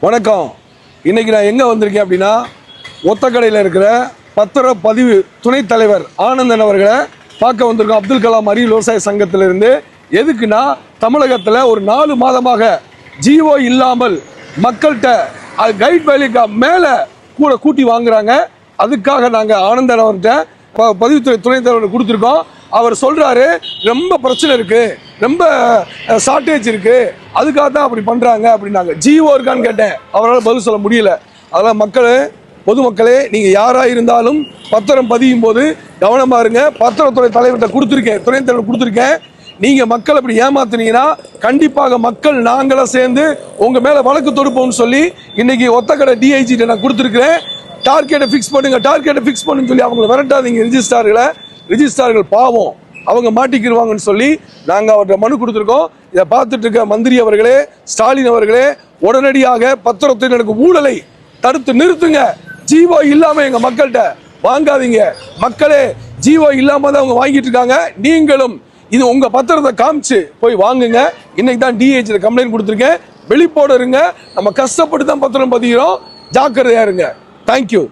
வணக்கம். இன்னைக்கு நான் எங்கே வந்திருக்கேன் அப்படின்னா ஒத்தக்கடையில் இருக்கிற பத்திர பதிவு துணைத் தலைவர் ஆனந்தன் அவர்களை பார்க்க வந்திருக்கோம். அப்துல் கலாம் அரியல் விவசாய சங்கத்திலிருந்து. எதுக்குன்னா தமிழகத்தில் ஒரு நாலு மாதமாக ஜீவோ இல்லாமல் மக்கள்கிட்ட கைட் வேலைக்கு மேலே கூட கூட்டி வாங்குறாங்க. அதுக்காக நாங்கள் ஆனந்தன் அவர்கிட்ட ப- பதிவுத்துறை துணைத் தலைவர் கொடுத்துருக்கோம். அவர் சொல்கிறாரு ரொம்ப பிரச்சனை இருக்குது ரொம்ப ஷார்ட்டேஜ் இருக்கு. அதுக்காக தான் அப்படி பண்றாங்க அப்படின்னாங்க. ஜிஓ இருக்கான்னு கேட்டேன். அவரால் பதில் சொல்ல முடியல. அதெல்லாம் மக்கள் பொதுமக்களே நீங்க யாரா இருந்தாலும் பத்திரம் பதியும் போது கவனமா இருங்க. பத்திரத்துறை தலைவர்கிட்ட கொடுத்துருக்கேன். துணைத் தலைவர் கொடுத்துருக்கேன். நீங்க மக்கள் அப்படி ஏமாத்துனீங்கன்னா கண்டிப்பாக மக்கள் நாங்களும் சேர்ந்து உங்க மேல வழக்கு தொடுப்போம்னு சொல்லி இன்னைக்கு ஒத்தக்கடை டிஐஜி நான் கொடுத்துருக்கிறேன். டார்கெட்டை ஃபிக்ஸ் பண்ணுங்க. டார்கெட்டை ஃபிக்ஸ் பண்ணுன்னு சொல்லி அவங்களை விரட்டாதீங்க. ரிஜிஸ்டார்களை ரிஜிஸ்டார்கள் பாவம். அவங்க மாட்டிக்கிடுவாங்கன்னு சொல்லி நாங்கள் அவர்கிட்ட மனு கொடுத்துருக்கோம். இதை பார்த்துட்டு இருக்க மந்திரி அவர்களே ஸ்டாலின் அவர்களே உடனடியாக பத்திரத்தில் எனக்கு ஊழலை தடுத்து நிறுத்துங்க. ஜீவோ இல்லாமல் எங்கள் மக்கள்கிட்ட வாங்காதீங்க. மக்களே ஜீவோ இல்லாமல் தான் அவங்க வாங்கிட்டு இருக்காங்க. நீங்களும் இது உங்கள் பத்திரத்தை காமிச்சு போய் வாங்குங்க. இன்னைக்கு தான் டிஹெச்சில் கம்ப்ளைண்ட் கொடுத்துருக்கேன். வெளிப்போட இருங்க. நம்ம கஷ்டப்பட்டு தான் பத்திரம் பதிகிறோம் ஜாக்கிரதையா இருங்க. தேங்க்யூ